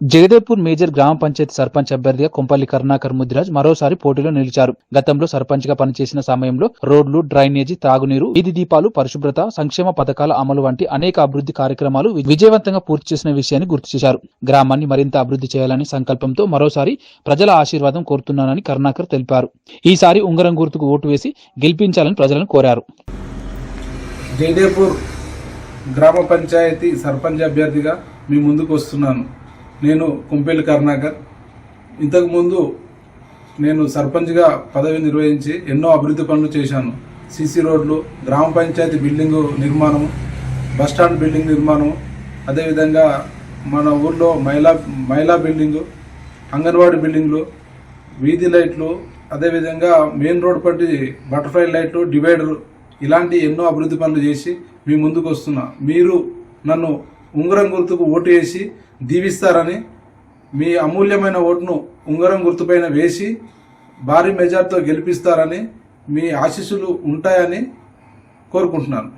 Jagdevpur major గ్రామ పంచాయతీ సర్పంచ్ అభ్యర్థిగా కొంపల్లి కరుణాకర్ ముదిరాజ్ మరోసారి పోటీలో నిలిచారు. గతంలో సర్పంచ్గా పనిచేసిన సమయంలో రోడ్లు డ్రైనేజీ తాగునీరు వీధి దీపాలు పరిశుభ్రత సంక్షేమ పథకాల అమలు వంటి అనేక అభివృద్ధి కార్యక్రమాలు విజయవంతంగా పూర్తి చేసిన విషయాన్ని గుర్తు చేశారు. గ్రామాన్ని మరింత అభివృద్ధి చేయాలని సంకల్పంతో మరోసారి ప్రజల ఆశీర్వాదం కోరుతున్నానని కరుణాకర్ తెలిపారు. ఈసారి ఉంగరం గుర్తుకు ఓటు వేసి గెలిపించాలని ప్రజలను కోరారు. జయదేపూర్ గ్రామ పంచాయతీ సర్పంచ్ అభ్యర్థిగా మీ ముందుకు వస్తున్నాను. నేను కుంపేలి కరుణాకర్. ఇంతకుముందు నేను సర్పంచ్గా పదవి నిర్వహించి ఎన్నో అభివృద్ధి పనులు చేశాను. సీసీ రోడ్లు గ్రామ పంచాయతీ బిల్డింగు నిర్మాణం బస్టాండ్ బిల్డింగ్ నిర్మాణం అదేవిధంగా మన ఊర్లో మహిళా మహిళా బిల్డింగు అంగన్వాడీ బిల్డింగ్లు వీధి లైట్లు అదేవిధంగా మెయిన్ రోడ్ పట్టి బటర్ఫ్లై లైట్లు డివైడర్ ఇలాంటి ఎన్నో అభివృద్ధి పనులు చేసి మీ ముందుకు వస్తున్నా. మీరు నన్ను ఉంగరం గుర్తుకు ఓటు వేసి దీవిస్తారని మీ అమూల్యమైన ఓటును ఉంగరం గుర్తుపైన వేసి భారీ మెజార్టీతో గెలిపిస్తారని మీ ఆశీస్సులు ఉంటాయని కోరుకుంటున్నాను.